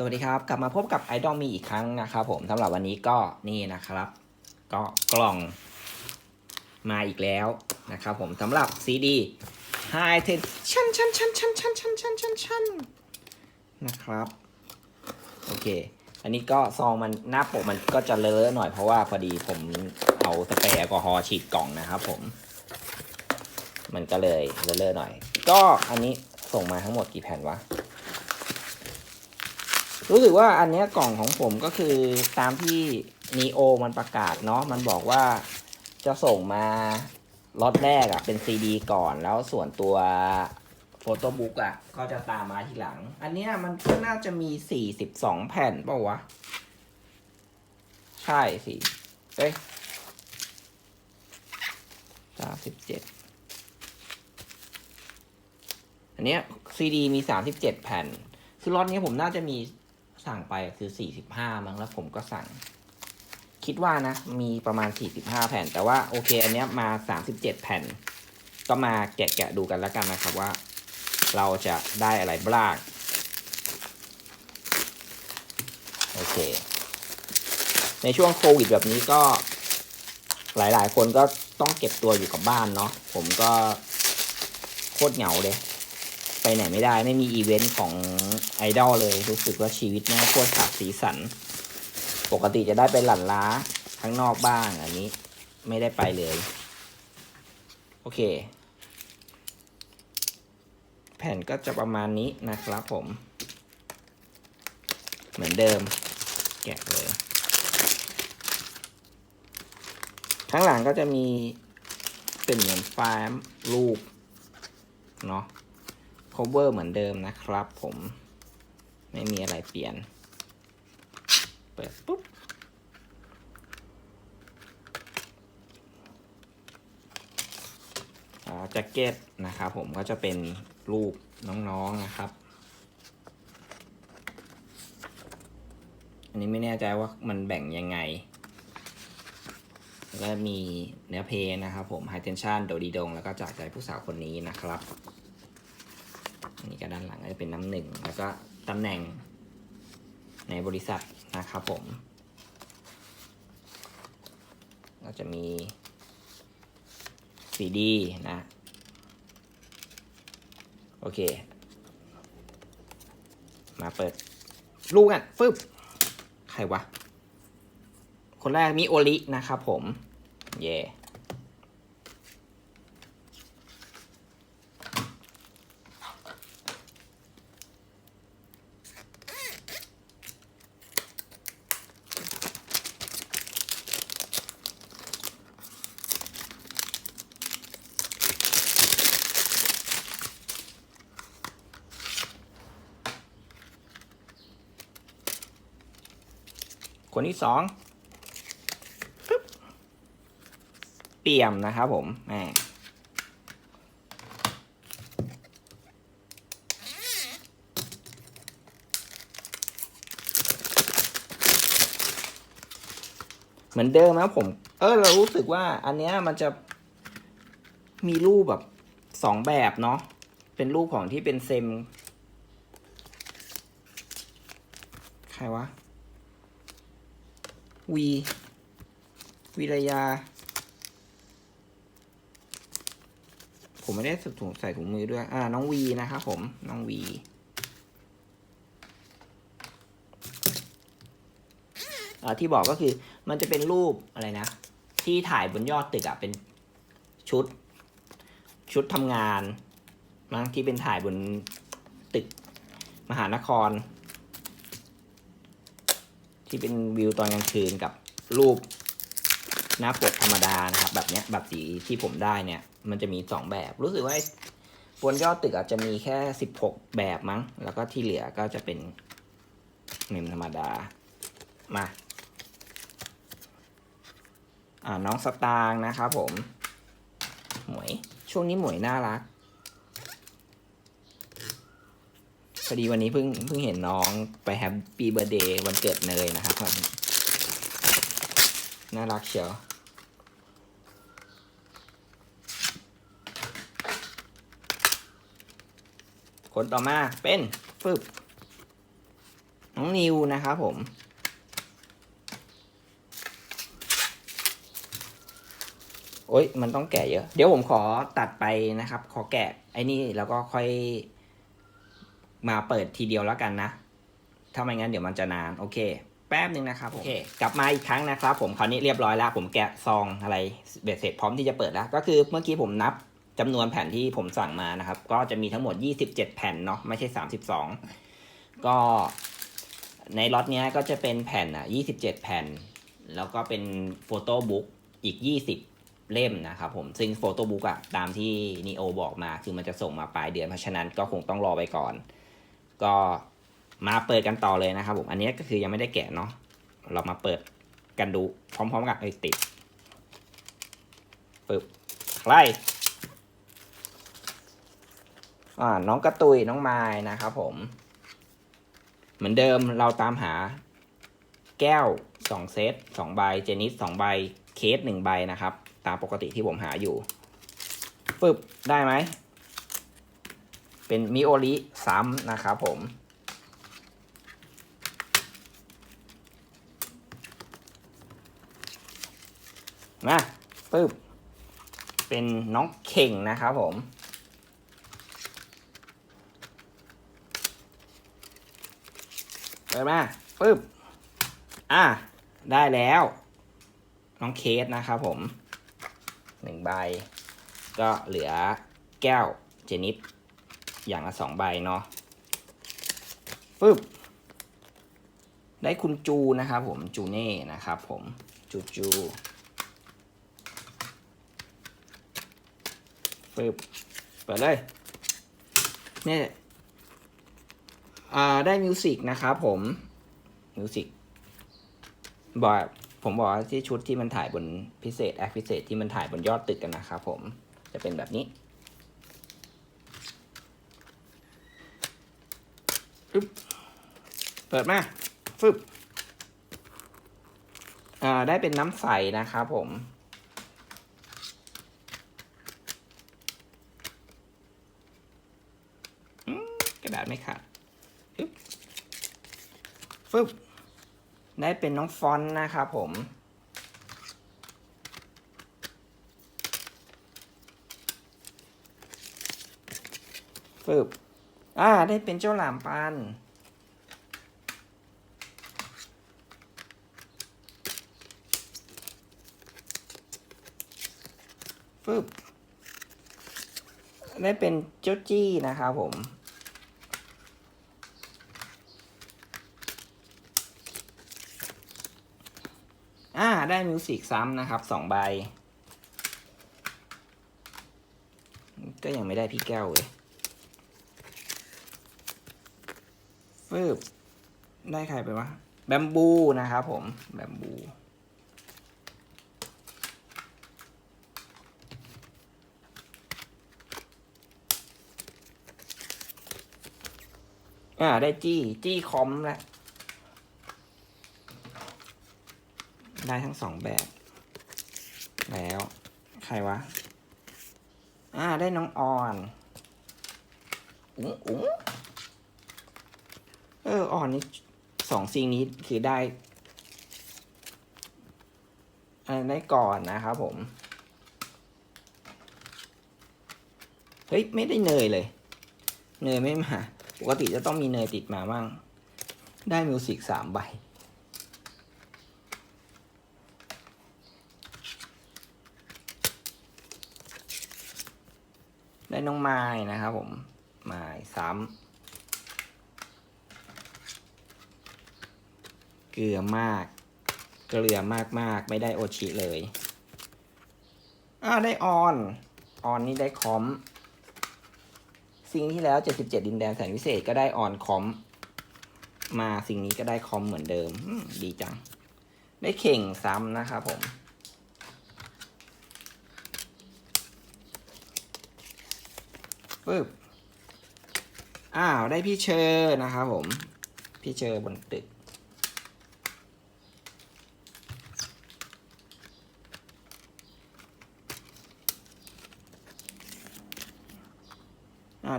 สวัสดีครับ กลับมาพบกับไอดอลมีอีกครั้งนะครับผมสำหรับวันนี้ก็นี่นะครับ ก็กล่องมาอีกแล้วนะครับผมสำหรับ CD High Tension ชันชันชันชันชันชันชันชันนะครับ โอเค อันนี้ก็ซองมันหน้าปกมันก็จะเลอะหน่อยเพราะว่าพอดีผมเอาสเปรย์แอลกอฮอล์ฉีดกล่องนะครับผม มันก็เลยเลอะๆหน่อย ก็อันนี้ส่งมาทั้งหมดกี่แผ่นวะ รู้สึกว่าอันเนี้ยกล่องของผมก็คือตามที่นีโอมันประกาศเนาะมันบอกว่าจะส่งมาล็อตแรกอะเป็นซีดีก่อนแล้วส่วนตัวโฟโต้บุ๊กอะก็จะตามมาทีหลัง อันเนี้ยมันก็น่าจะมี42แผ่นเปล่าวะ ใช่สิเอ้ยสามสิบเจ็ดอันเนี้ยซีดีมี37แผ่น คือล็อตนี้ผมน่าจะมี สั่งไปคือสี่สิบห้ามั้งแล้วผมก็สั่ง คิดว่านะ มีประมาณสี่สิบห้าแผ่น แต่ว่าโอเค อันเนี้ยมาสามสิบเจ็ดแผ่น ก็มาแกะแกะดูกันแล้วกันนะครับว่า เราจะได้อะไรบ้างโอเค ในช่วงโควิดแบบนี้ก็หลายๆ คนก็ต้องเก็บตัวอยู่กับบ้านเนาะผมก็โคตรเหงาเลย ไปไหนไม่ได้ ไม่มีอีเวนต์ของไอดอลเลย รู้สึกว่าชีวิตแม่งโคตรขาดสีสัน ปกติจะได้ไปหลั่นล้าข้างนอกบ้าง อันนี้ ไม่ได้ไปเลย โอเค แผ่นก็จะประมาณนี้นะครับผม เหมือนเดิม แกะเลย ข้างหลังก็จะมีเป็นเหมือนไฟล์รูปเนาะ cover เหมือนเดิมนะครับผมไม่มีอะไรเปลี่ยน เปิดปุ๊บ แจ็คเก็ตนะครับผมก็จะเป็นรูปน้องๆนะครับ อันนี้ไม่แน่ใจว่ามันแบ่งยังไง แล้วมีเนื้อเพลงนะครับผม High Tension โดดีดง แล้วก็จากใจผู้สาวคนนี้นะครับ นนี้ก็ด้านหลังก็จะเป็นน้ำหนึ่งแล้วก็ตำแหน่งในบริษัทนะครับผมก็จะมีซีดีนะ โอเค มาเปิดลูกกันฟึบใครวะ คนแรกมิโอรินะครับผม เย่ คนที่สองเปี่ยมนะครับผมแหมเหมือนเดิมนะผม เออ เรารู้สึกว่าอันเนี้ยมันจะมีรูปแบบสองแบบเนาะ เป็นรูปของที่เป็นเซม ใครวะ วีวิรยา ผมไม่ได้สถุงใส่ถุงมือด้วย อ่า น้องวีนะครับผม น้องวีที่บอกก็คือมันจะเป็นรูปอะไรนะ ที่ถ่ายบนยอดตึกอะเป็นชุด ชุดทำงานมั้งที่เป็นถ่ายบนตึกมหานคร ที่เป็นวิวตอนกลางคืนกับรูปหน้าปกธรรมดานะครับ แบบเนี้ยแบบสีที่ผมได้เนี่ย มันจะมีสองแบบ รู้สึกว่าบนยอดตึกอาจจะมีแค่สิบหกแบบมั้ง แล้วก็ที่เหลือก็จะเป็นเมมธรรมดา มา อ่าน้องสตางนะครับผม หมวย ช่วงนี้หมวยน่ารัก พอดีวันนี้เพิ่งเพิ่งเห็นน้องไปแฮปปี้เบ t ร์เดย์วันเกิดเนยนะครับมันน่ารักเชียวคนต่อมาเป็นฟึบน้องนิวนะครับผม โอ๊ยมันต้องแกะเยอะ เดี๋ยวผมขอตัดไปนะครับ ขอแกะไอ้นี่แล้วก็ค่อย มาเปิดทีเดียวแล้วกันนะ ถ้าไม่งั้นเดี๋ยวมันจะนาน โอเค แป๊บหนึ่งนะครับผมโอเค กลับมาอีกครั้งนะครับ ผมคราวนี้เรียบร้อยแล้ว ผมแกะซองอะไรเบ็ดเสร็จพร้อมที่จะเปิดแล้ว ก็คือเมื่อกี้ผมนับจำนวนแผ่นที่ผมสั่งมานะครับ ก็จะมีทั้งหมด 27 แผ่นเนาะไม่ใช่ 32 ก็ในล็อตเนี้ยก็จะเป็นแผ่นอะ 27 แผ่น แล้วก็เป็นโฟโต้บุ๊กอีก 20 เล่มนะครับผม ซึ่งโฟโต้บุ๊กอะตามที่นีโอบอกมา คือมันจะส่งมาปลายเดือน เพราะฉะนั้นก็คงต้องรอไปก่อน ก็มาเปิดกันต่อเลยนะครับผม อันนี้ก็คือยังไม่ได้แกะเนาะ เรามาเปิดกันดูพร้อมๆ กันเอ้ยติดปึ๊บใครอ่าน้องกระตุยน้องไม้นะครับผม เหมือนเดิมเราตามหาแก้วสองเซตสองใบ เจนิสสองใบ เคสหนึ่งใบนะครับ ตามปกติที่ผมหาอยู่ฟึบได้ไหม เป็นมิโอริซ้ำนะครับผม มาปึ๊บ เป็นน้องเข่งนะครับผมเปิดมาปึ๊บ อะ ได้แล้ว น้องเคสนะครับผมหนึ่งใบ ก็เหลือแก้วเจนิส อย่างละสองใบเนาะปึ๊บ ได้คุณจูนะครับผม จูเน่นะครับผม จูจูปึ๊บ เปิดเลย เนี่ยอ่าได้มิวสิกนะครับผม มิวสิกบอกผมบอกว่าที่ชุดที่มันถ่ายบนพิเศษแอคพิเศษที่มันถ่ายบนยอดตึกกันนะครับผม จะเป็นแบบนี้ อึ๊บเปิดมาฟึบอ่าได้เป็นน้ำใสนะครับผมอืมกระดาษไม่ขาดฟึบได้เป็นน้องฟอนต์นะครับผมฟึบ อ่า ได้เป็นเจ้าหลามปันฟึบได้เป็นเจ้าจี้นะครับผมอ่า ได้มิวสิกซ้ำนะครับสองใบ ก็ยังไม่ได้พี่แก้วเลย ฟืบได้ใครไปวะแบมบูนะครับผมแบมบูอ่าได้จี้ จี้คอมแล้วได้ทั้งสองแบบ แล้ว ใครวะ อ่าได้น้องออน อุ๋งอุ๋ง เออออนนี่สองซีงนี้คือได้ได้ก่อนนะครับผม เฮ้ย ไม่ได้เนยเลย เนยไม่มา ปกติจะต้องมีเนยติดมาบ้าง ได้มิวสิกสามใบ ได้น้องไม้นะครับผม ไม้ซ้ำ กลือมาก เกลือมากมากๆไม่ได้โอชิเลยอ้าได้ออน ออนนี่ได้คอมสิ่งที่แล้ว 77 ดินแดนแสนวิเศษก็ได้ออนคอม มาสิ่งนี้ก็ได้คอมเหมือนเดิมอืมดีจัง ได้เข่งซ้ำนะครับผม ปึ๊บ อ้าว ได้พี่เชอร์นะครับผม พี่เชอร์บนตึก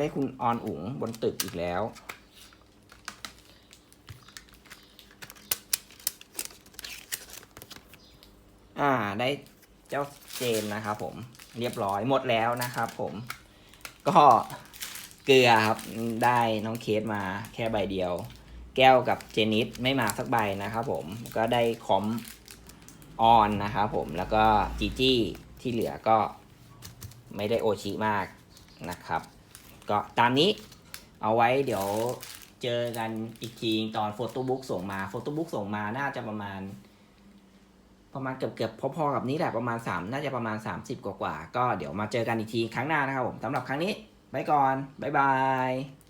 ได้คุณออนอุ๋งบนตึกอีกแล้ว อ่าได้เจ้าเจนนะครับผมเรียบร้อยหมดแล้วนะครับผม ก็เกลือครับได้น้องเคสมาแค่ใบเดียว แก้วกับเจนิสไม่มาสักใบนะครับผมก็ได้คอมออนนะครับผมแล้วก็จีจี้ที่เหลือก็ไม่ได้โอชิมากนะครับ ก็ตามนี้เอาไว้เดี๋ยวเจอกันอีกทีตอนโฟโต้บุ๊กส่งมาโฟโต้บุ๊กส่งมาน่าจะประมาณ ประมาณเกือบเกือบๆพอๆกับนี้แหละประมาณ 3 น่าจะประมาณ 30 กว่ากว่าก็เดี๋ยวมาเจอกันอีกทีครั้งหน้านะครับผมสำหรับครั้งนี้ไปก่อน บ๊ายบาย